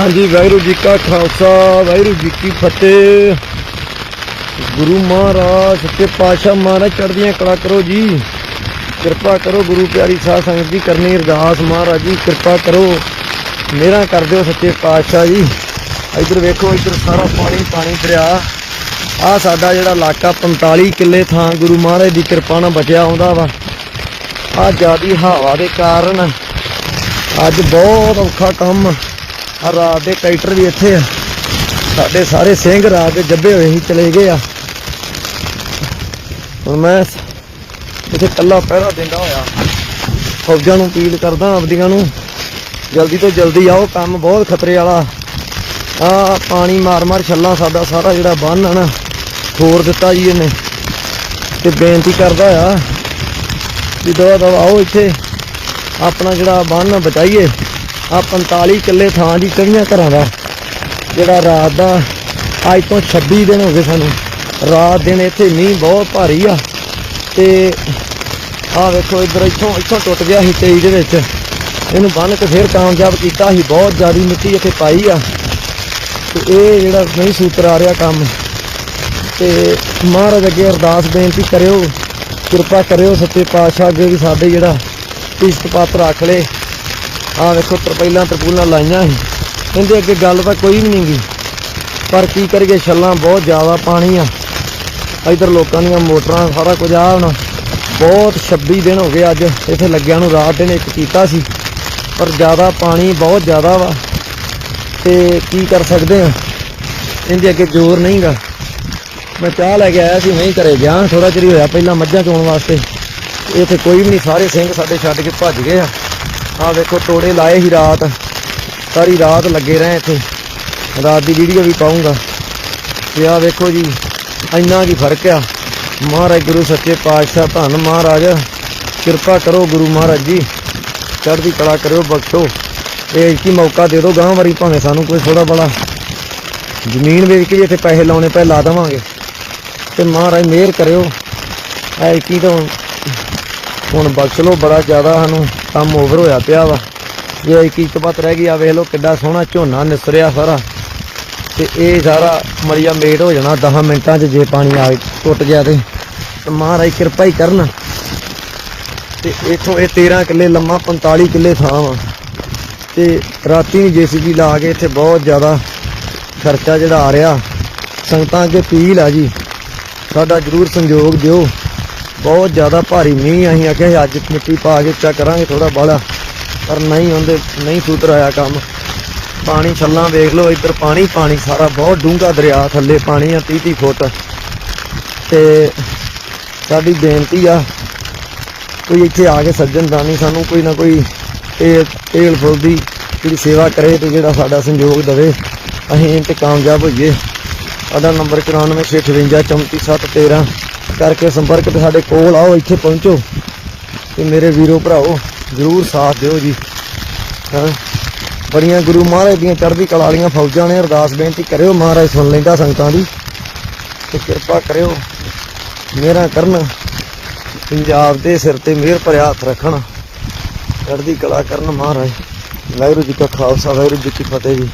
ਹਾਂਜੀ, ਵਾਹਿਗੁਰੂ ਜੀ ਕਾ ਖਾਲਸਾ, ਵਾਹਿਗੁਰੂ ਜੀ ਕੀ ਫਤਿਹ। ਗੁਰੂ ਮਹਾਰਾਜ ਸੱਚੇ ਪਾਤਸ਼ਾਹ ਮਹਾਰਾਜ ਚੜ੍ਹਦੀਆਂ ਕਲਾ ਕਰੋ ਜੀ। ਕਿਰਪਾ ਕਰੋ ਗੁਰੂ ਪਿਆਰੀ ਸਾਧ ਸੰਗਤ ਜੀ ਕਰਨੀ ਅਰਦਾਸ। ਮਹਾਰਾਜ ਜੀ, ਕਿਰਪਾ ਕਰੋ। ਮੇਰਾ ਕਰ ਦਿਓ ਸੱਚੇ ਪਾਤਸ਼ਾਹ ਜੀ। ਇੱਧਰ ਵੇਖੋ, ਇੱਧਰ ਸਾਰਾ ਪਾਣੀ ਪਾਣੀ ਦਰਿਆ ਆ ਸਾਡਾ ਜਿਹੜਾ ਇਲਾਕਾ 45 ਕਿੱਲੇ ਥਾਂ ਗੁਰੂ ਮਹਾਰਾਜ ਦੀ ਕਿਰਪਾ ਨਾਲ ਬਚਿਆ ਆਉਂਦਾ ਵਾ। ਆ ਜਿਆਦੀ ਹਵਾ ਦੇ ਕਾਰਨ ਅੱਜ ਬਹੁਤ ਔਖਾ ਕੰਮ। ਆ ਰਾਤ ਦੇ ਟਰੈਕਟਰ ਵੀ ਇੱਥੇ ਆ। ਸਾਡੇ ਸਾਰੇ ਸਿੰਘ ਰਾਤ ਦੇ ਜੱਬੇ ਹੋਏ ਹੀ ਚਲੇ ਗਏ ਆ। ਹੁਣ ਮੈਂ ਇੱਥੇ ਕੱਲਾ ਪਹਿਰਾ ਦਿੰਦਾ ਹੋਇਆ। ਫੌਜਾਂ ਨੂੰ ਅਪੀਲ ਕਰਦਾ ਆਪਦੀਆਂ ਨੂੰ, ਜਲਦੀ ਤੋਂ ਜਲਦੀ ਆਓ, ਕੰਮ ਬਹੁਤ ਖਤਰੇ ਵਾਲਾ। ਆ ਪਾਣੀ ਮਾਰ ਮਾਰ ਛੱਲਾ ਸਾਡਾ ਸਾਰਾ ਜਿਹੜਾ ਬੰਨ ਆ ਨਾ ਖੋਰ ਦਿੱਤਾ ਜੀ ਇਹਨੇ। ਤੇ ਬੇਨਤੀ ਕਰਦਾ ਆ ਵੀ ਦਵਾ ਦਵਾ ਆਓ ਇੱਥੇ, ਆਪਣਾ ਜਿਹੜਾ ਬੰਨ ਬਚਾਈਏ। ਆ 45 ਕਿੱਲੇ ਥਾਂ ਦੀ ਕਈਆਂ ਘਰਾਂ ਦਾ, ਜਿਹੜਾ ਰਾਤ ਦਾ, ਅੱਜ ਤੋਂ 26 ਦਿਨ ਹੋ ਗਏ ਸਾਨੂੰ। ਰਾਤ ਦਿਨ ਇੱਥੇ ਮੀਂਹ ਬਹੁਤ ਭਾਰੀ ਆ, ਤੇ ਆ ਵੇਖੋ ਇੱਧਰ ਇੱਥੋਂ ਇੱਥੋਂ ਟੁੱਟ ਗਿਆ ਸੀ 23 ਦੇ ਵਿੱਚ। ਇਹਨੂੰ ਬੰਨ ਕੇ ਫਿਰ ਕਾਮਯਾਬ ਕੀਤਾ ਸੀ, ਬਹੁਤ ਜ਼ਿਆਦੀ ਮਿੱਟੀ ਇੱਥੇ ਪਾਈ ਆ। ਤੇ ਇਹ ਜਿਹੜਾ ਨਹੀਂ ਸੂਤਰ ਆ ਰਿਹਾ ਕੰਮ, ਤੇ ਮਹਾਰਾਜ ਅੱਗੇ ਅਰਦਾਸ ਬੇਨਤੀ ਕਰਿਓ, ਕਿਰਪਾ ਕਰਿਓ ਸੱਚੇ ਪਾਤਸ਼ਾਹ ਅੱਗੇ ਵੀ ਸਾਡੇ ਜਿਹੜਾ ਇਸ਼ਟ ਪਾਤ ਰੱਖ ਲੇ ਆ ਵੇਖੋ ਤਰਪਾਈਲਾਂ ਤਰਪੂਲਾਂ ਲਾਈਆਂ ਸੀ। ਇਹਦੇ ਅੱਗੇ ਗੱਲ ਤਾਂ ਕੋਈ ਵੀ ਨਹੀਂ ਗੀ। ਪਰ ਕੀ ਕਰੀਏ, ਛੱਲਾਂ ਬਹੁਤ ਜ਼ਿਆਦਾ ਪਾਣੀ ਆ ਇਧਰ ਲੋਕਾਂ ਦੀਆਂ ਮੋਟਰਾਂ, ਸਾਰਾ ਕੁਝ ਆ ਹੁਣ ਬਹੁਤ 26 ਦਿਨ ਹੋ ਗਏ ਅੱਜ। ਇੱਥੇ ਲੱਗਿਆ ਨੂੰ ਰਾਤ ਦਿਨ ਇੱਕ ਕੀਤਾ ਸੀ। ਪਰ ਜ਼ਿਆਦਾ ਪਾਣੀ ਬਹੁਤ ਜ਼ਿਆਦਾ ਵਾ। ਤੇ ਕੀ ਕਰ ਸਕਦੇ ਆ? ਇਹਦੇ ਅੱਗੇ ਜ਼ੋਰ ਨਹੀਂਗਾ ਮੈਂ ਚਾਹ ਲੈ ਕੇ ਆਇਆ ਸੀ ਨਹੀਂ ਘਰੇ ਗਿਆ। ਥੋੜਾ ਚਿਰ ਹੋਇਆ ਪਹਿਲਾਂ ਮੱਝਾਂ ਚੋਣ ਵਾਸਤੇ। ਇੱਥੇ ਕੋਈ ਵੀ ਨਹੀਂ ਸਾਰੇ ਸਿੰਘ ਸਾਡੇ ਛੱਡ ਕੇ ਭੱਜ ਗਏ ਆ। ਆਹ ਵੇਖੋ, ਤੋੜੇ ਲਾਏ ਸੀ ਰਾਤ। ਸਾਰੀ ਰਾਤ ਲੱਗੇ ਰਹੇ ਇੱਥੇ। ਰਾਤ ਦੀ ਵੀਡੀਓ ਵੀ ਪਾਉਂਗਾ ਤੇ ਆਹ ਵੇਖੋ ਜੀ, ਇੰਨਾ ਕੀ ਫ਼ਰਕ ਆ। ਮਹਾਰਾਜ ਗੁਰੂ ਸੱਚੇ ਪਾਤਸ਼ਾਹ, ਧੰਨ ਮਹਾਰਾਜ। ਕਿਰਪਾ ਕਰੋ ਗੁਰੂ ਮਹਾਰਾਜ ਜੀ। ਚੜ੍ਹਦੀ ਕਲਾ ਕਰਿਓ, ਬਖਸ਼ੋ। ਇਹ ਕੀ ਮੌਕਾ ਦੇ ਦਿਓ ਗਾਂ ਵਾਰੀ ਭਾਵੇਂ ਸਾਨੂੰ ਕੋਈ ਥੋੜਾ ਬੜਾ ਜ਼ਮੀਨ ਵੇਚ ਕੇ ਜੇ ਇੱਥੇ ਪੈਸੇ ਲਾਉਣੇ ਪਏ, ਲਾ ਦੇਵਾਂਗੇ। ਤੇ ਮਹਾਰਾਜ ਮਿਹਰ ਕਰਿਓ। ਐ ਕੀ ਤਾਂ ਹੁਣ ਬਖਸ਼ ਲੋ ਬੜਾ ਜ਼ਿਆਦਾ ਸਾਨੂੰ ਕੰਮ ਓਵਰ ਹੋਇਆ ਪਿਆ ਵਾ। ਜੇ ਇੱਕ ਇੱਕ ਬਾਤ ਰਹਿ ਗਈ ਆ, ਵੇਖ ਲਓ ਕਿੱਡਾ ਸੋਹਣਾ ਝੋਨਾ ਨਿਸਰਿਆ ਸਾਰਾ। ਤੇ ਇਹ ਸਾਰਾ ਮਰੀਆ ਮੇਟ ਹੋ ਜਾਣਾ 10 ਮਿੰਟਾਂ 'ਚ ਜੇ ਪਾਣੀ ਆ ਟੁੱਟ ਗਿਆ ਤੇ। ਤੇ ਮਹਾਰਾਜ ਕਿਰਪਾ ਹੀ ਕਰਨ। ਤੇ ਇਥੋਂ ਇਹ 13 ਕਿੱਲੇ ਲੰਮਾ 45 ਕਿੱਲੇ ਥਾਂ ਵਾ। ਤੇ ਰਾਤੀ ਨੂੰ ਜੀਸੀਬੀ ਲਾ ਕੇ ਇੱਥੇ ਬਹੁਤ ਜ਼ਿਆਦਾ ਖਰਚਾ ਜਿਹੜਾ ਆ ਰਿਹਾ। ਸੰਗਤਾਂ ਅੱਗੇ ਅਪੀਲ ਆ ਜੀ, ਸਾਡਾ ਜਰੂਰ ਸੰਯੋਗ ਦਿਓ। ਬਹੁਤ ਜ਼ਿਆਦਾ ਭਾਰੀ ਮੀਂਹ ਅਸੀਂ ਆਖਿਆ ਅੱਜ ਮਿੱਟੀ ਪਾ ਕੇ ਚੈੱਕ ਕਰਾਂਗੇ ਥੋੜਾ ਬਾਲਾ ਪਰ ਨਹੀਂ ਹੁੰਦੇ, ਨਹੀਂ ਸੂਤਰ ਆਇਆ ਕੰਮ। ਪਾਣੀ ਛੱਲਾਂ ਵੇਖ ਲਓ, ਇੱਧਰ ਪਾਣੀ ਪਾਣੀ ਸਾਰਾ ਬਹੁਤ ਡੂੰਘਾ ਦਰਿਆ ਥੱਲੇ ਪਾਣੀ ਆ 30 30 ਫੁੱਟ। ਤੇ ਸਾਡੀ ਬੇਨਤੀ ਆ, ਕੋਈ ਇੱਥੇ ਆ ਕੇ ਸੱਜਣ ਦਾਨੀ ਸਾਨੂੰ ਕੋਈ ਨਾ ਕੋਈ ਇਹ ਤੇਲ ਫੁੱਲ ਦੀ ਜਿਹੜੀ ਸੇਵਾ ਕਰੇ ਤੇ ਜਿਹੜਾ ਸਾਡਾ ਸੰਯੋਗ ਦੇਵੇ, ਅਸੀਂ ਇਹ ਤੇ ਕਾਮਯਾਬ ਹੋਈਏ। ਸਾਡਾ ਨੰਬਰ 9465544713 ਕਰਕੇ ਸੰਪਰਕ ਤੇ ਸਾਡੇ ਕੋਲ ਆਓ, ਇੱਥੇ ਪਹੁੰਚੋ ਤੇ ਮੇਰੇ ਵੀਰੋ ਭਰਾਓ, ਜਰੂਰ ਸਾਥ ਦਿਓ ਜੀ। ਹਾਂ? ਬੜੀਆਂ ਗੁਰੂ ਮਹਾਰਾਜ ਦੀਆਂ ਚੜ੍ਹਦੀ ਕਲਾ ਵਾਲੀਆਂ ਫੌਜਾਂ ਨੇ ਅਰਦਾਸ ਬੇਨਤੀ ਕਰਿਓ, ਮਹਾਰਾਜ ਸੁਣ ਲੈਂਦਾ ਸੰਗਤਾਂ ਦੀ ਤੇ ਕਿਰਪਾ ਕਰਿਓ ਮੇਰਾ ਕਰਨ, ਪੰਜਾਬ ਦੇ ਸਿਰ ਤੇ ਮਿਹਰ ਭਰਿਆ ਹੱਥ ਰੱਖਣ, ਚੜ੍ਹਦੀ ਕਲਾ ਕਰਨ ਮਹਾਰਾਜ। ਵਾਹਿਗੁਰੂ ਜੀ ਕਾ ਖਾਲਸਾ, ਵਾਹਿਗੁਰੂ ਜੀ ਕੀ ਫਤਿਹ ਜੀ।